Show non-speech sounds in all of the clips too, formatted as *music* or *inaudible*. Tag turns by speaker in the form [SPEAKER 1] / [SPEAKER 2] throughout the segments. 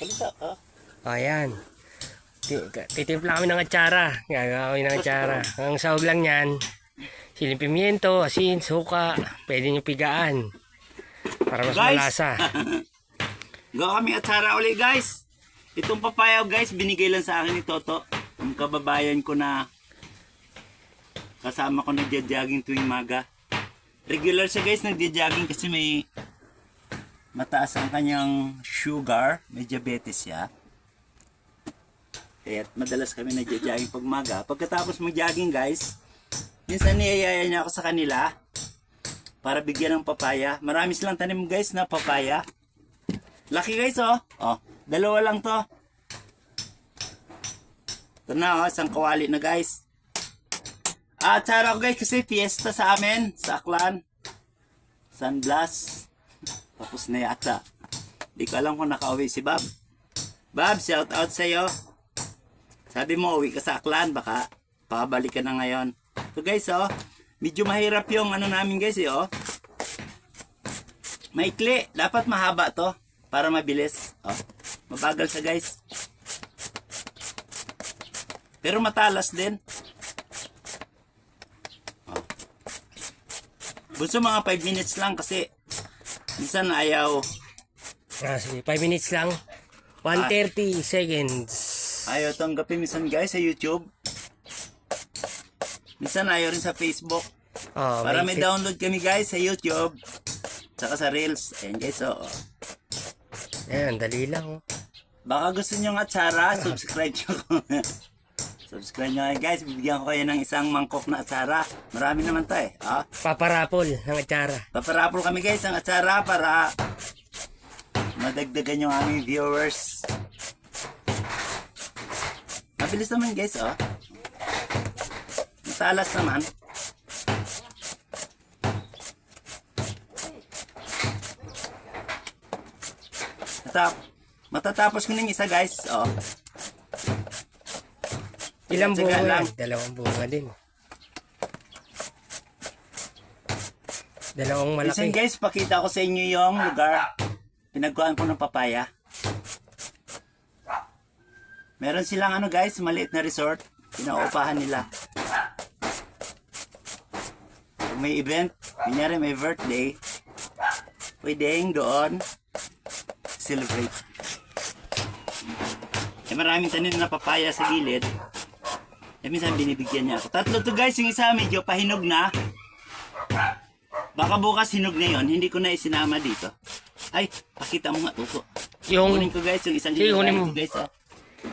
[SPEAKER 1] Salita ka.
[SPEAKER 2] Ayan. Ti- Titimpla kami ng atsara. Gagawin ng atsara. Ang sahog lang yan, siling pimiento, asin, suka. Pwede nyo pigaan. Para mas
[SPEAKER 1] Guys!
[SPEAKER 2] malasa. *laughs*
[SPEAKER 1] Gawa kami atsara uli guys. Itong papaya guys, binigay lang sa akin ni Toto. Ang kababayan ko na kasama ko nagja-jogging tuwing maga. Regular siya guys, nagja-jogging kasi may mataas ang kanyang sugar. May diabetes siya. Kaya madalas kami nagja-jogging pag maga. Pagkatapos mag-jogging guys, minsan niyayaya niya ako sa kanila para bigyan ng papaya. Marami silang tanim guys na papaya. Laki guys oh. Oh, dalawa lang to. Ito na oh, isang kawali na guys. Ah, tsara ko guys kasi fiesta sa amin, sa Aklan. San Blas. Tapos na yata. Di ko alam kung nakauwi si Bob. Bob, shout out sa'yo. Sabi mo, uwi ka sa Aklan, baka pabalik ka na ngayon. So guys, oh, medyo mahirap yung ano namin guys, eh, oh. Maikli, dapat mahaba to para mabilis. Oh, mabagal siya guys. Pero matalas din. Oh. Gusto mga 5 minutes lang kasi minsan ayaw
[SPEAKER 2] Ah, sige, 5 minutes lang. 130 seconds.
[SPEAKER 1] ayaw tanggapin minsan guys sa YouTube. Minsan ayaw rin sa Facebook.
[SPEAKER 2] Oh,
[SPEAKER 1] Para may
[SPEAKER 2] may
[SPEAKER 1] download kami guys sa YouTube. Tsaka sa Reels. Ayan guys, oo.
[SPEAKER 2] Ayan, dali lang. oh.
[SPEAKER 1] Baka gusto nyo nga atsara, subscribe nyo ko. *laughs* subscribe nyo kayo guys. Bibigyan ko kayo ng isang mangkok na atsara. Marami naman to eh. Ah,
[SPEAKER 2] Paparapol ng atsara.
[SPEAKER 1] paparapol kami guys ng atsara para madagdagan yung aming viewers. Mabilis naman guys, oh. Matalas naman. Matap matatapos ko na yung isa guys, oh.
[SPEAKER 2] Ilang bunga
[SPEAKER 1] lang.
[SPEAKER 2] Dalawang bunga din. Dalawang
[SPEAKER 1] Listen
[SPEAKER 2] malaki.
[SPEAKER 1] guys, pakita ko sa inyo yung lugar. Pinagkuhan ko ng papaya. Meron silang ano guys, maliit na resort. Pinaupahan nila. Kung may event, kunyari may birthday, pwedeng doon celebrate. Eh maraming tanim na papaya sa gilid. Eh minsan binibigyan niya ako. Tatlo to guys, yung isa medyo pahinog na. Baka bukas hinog na yun, hindi ko na isinama dito. Ay, pakita mo nga, tuko.
[SPEAKER 2] Yung,
[SPEAKER 1] Kunin ko guys, yung isang
[SPEAKER 2] Sige, kunin mo.
[SPEAKER 1] guys. Oh.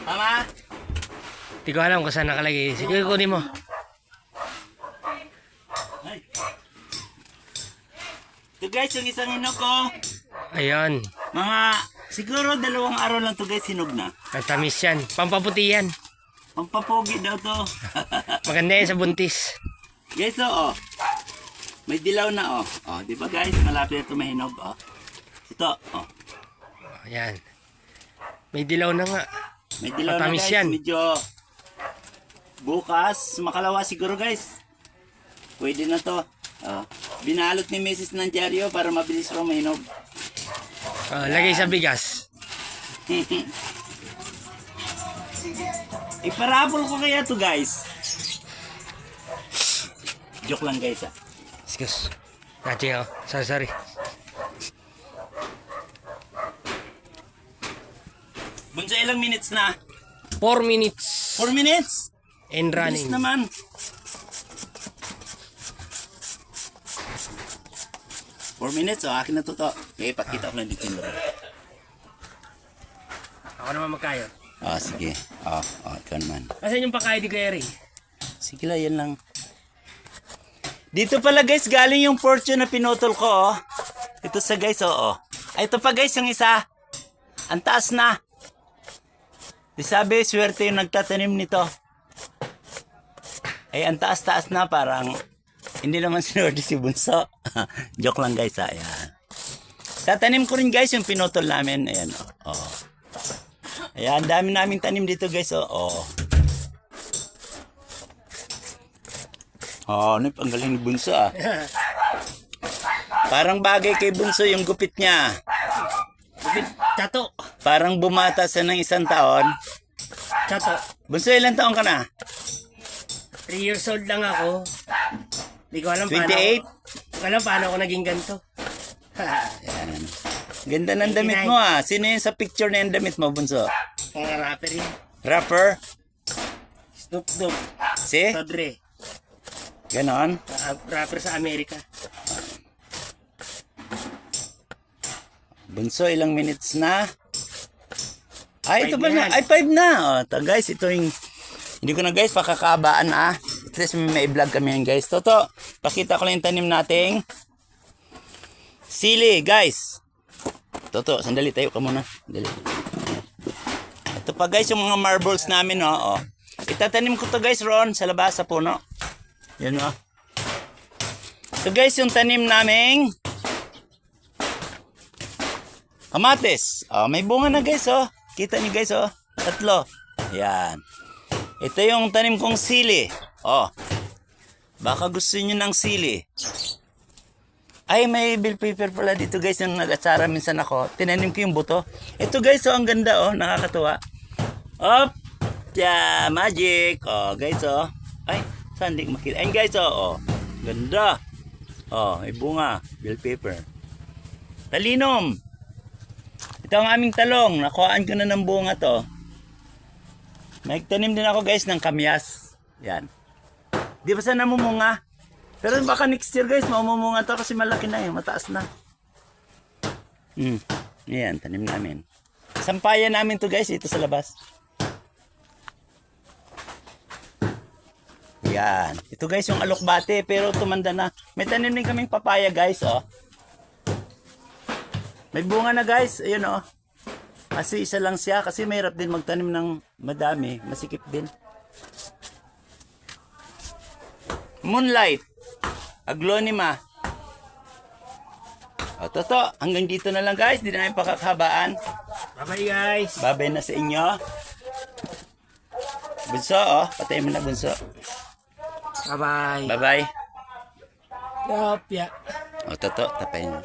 [SPEAKER 1] Tama?
[SPEAKER 2] di ko alam kung saan nakalagay. Sige, kunin mo.
[SPEAKER 1] Ay. Ito guys, yung isang hinog ko.
[SPEAKER 2] Ayan.
[SPEAKER 1] Mga, siguro dalawang araw lang to guys, hinog na.
[SPEAKER 2] Ang tamis yan. Pampaputi yan.
[SPEAKER 1] Pampapogi daw to. *laughs*
[SPEAKER 2] Maganda yan sa buntis.
[SPEAKER 1] guys, oh, oh. May dilaw na, oh. Oh, di ba guys, malapit na ito mahinog, oh. Ito, oh.
[SPEAKER 2] Ayan. May dilaw na nga.
[SPEAKER 1] May dilaw na
[SPEAKER 2] Matamis
[SPEAKER 1] guys,
[SPEAKER 2] yan.
[SPEAKER 1] medyo bukas, makalawa siguro guys. Pwede na to. Oh. Binalot ni Mrs. ng dyaryo para mabilis raw mahinog.
[SPEAKER 2] Ah, lagay sa bigas. *laughs*
[SPEAKER 1] Iparapol ko kaya to guys. Joke lang guys ah.
[SPEAKER 2] Excuse. Nachi ako. Sorry, sorry.
[SPEAKER 1] Bunso ilang minutes na?
[SPEAKER 2] 4 minutes
[SPEAKER 1] 4 minutes?
[SPEAKER 2] and
[SPEAKER 1] Bilis
[SPEAKER 2] running.
[SPEAKER 1] naman. Four minutes, oh, akin na to to. Okay, pakita ko lang dito yung laro.
[SPEAKER 2] Ako naman magkayo.
[SPEAKER 1] Ah, sige. Ah, ah, ikaw naman.
[SPEAKER 2] Asan yung pakain ni Kuya Ray?
[SPEAKER 1] Sige lang, yan lang. Dito pala guys, galing yung fortune na pinutol ko, oh. Ito sa guys, oo. Oh, Ay, ito pa guys, yung isa. Ang taas na. Di sabi, swerte yung nagtatanim nito. Ay, ang taas-taas na, parang hindi naman *laughs* sinorde si Bunso. *laughs* Joke lang guys, ah. Ayan. Tatanim ko rin guys yung pinutol namin. Ayan, oh. oh. Ayan, dami naming tanim dito guys, oh. oh. Oh, ano ang galing ni Bunso ah. Parang bagay kay Bunso yung gupit niya.
[SPEAKER 2] Gupit. Chato.
[SPEAKER 1] Parang bumata sa ng isang taon.
[SPEAKER 2] Chato.
[SPEAKER 1] Bunso, ilang taon ka na?
[SPEAKER 2] 3 years old lang ako. Hindi ko alam
[SPEAKER 1] 28?
[SPEAKER 2] paano. Hindi ko alam paano ako naging ganito. *laughs*
[SPEAKER 1] Yan. Ganda ng damit mo ah. Sino yun sa picture na yung damit mo, Bunso?
[SPEAKER 2] Mga rapper yun.
[SPEAKER 1] Rapper?
[SPEAKER 2] Snoop Dogg.
[SPEAKER 1] Si?
[SPEAKER 2] Todre.
[SPEAKER 1] Ganon?
[SPEAKER 2] Uh, rapper sa Amerika.
[SPEAKER 1] Bunso, ilang minutes na? Ay, ito pa na. Ay, five na. O, to, guys, ito yung... Hindi ko na guys, pakakabaan ah. At least may mai-vlog kami yan guys. Toto, pakita ko lang yung tanim nating sili guys. Toto, sandali tayo ka muna. Dali. Ito pa guys, yung mga marbles namin oh. oh. Itatanim ko to guys Ron sa labas sa puno. Yan oh. Ito guys, yung tanim naming Kamatis. Oh, may bunga na guys, oh. Kita niyo guys, oh. Tatlo. Yan. Ito yung tanim kong sili. Oh. Baka gusto niyo ng sili. Ay, may bill paper pala dito guys yung nag-atsara minsan ako. Tinanim ko yung buto. Ito guys, oh, ang ganda oh. Nakakatuwa. Op! Yeah, magic. Oh, guys, oh. Ay, saan di makita? Ayun guys, oh. oh. Ganda. Oh, may bunga. Bill paper. Talinom. Ito ang aming talong. Nakuhaan ko na ng bunga to. Nagtanim din ako guys ng kamyas. Yan. Di ba sana namumunga? Pero baka next year guys, mamumunga to kasi malaki na eh. Mataas na. Hmm. Yan, tanim namin. Sampayan namin to guys, ito sa labas. Yan. Ito guys yung alokbate pero tumanda na. May tanim din kaming papaya guys, oh. May bunga na guys. Ayun oh. Kasi isa lang siya kasi mahirap din magtanim ng madami. Masikip din. Moonlight. Aglonema. O, toto. Hanggang dito na lang guys. Di na namin pakakabaan.
[SPEAKER 2] Bye-bye guys.
[SPEAKER 1] Babay na sa inyo. Bunso, oh. Patay mo na, bunso.
[SPEAKER 2] Bye-bye.
[SPEAKER 1] Bye-bye.
[SPEAKER 2] Yeah.
[SPEAKER 1] O, toto. Tapay mo.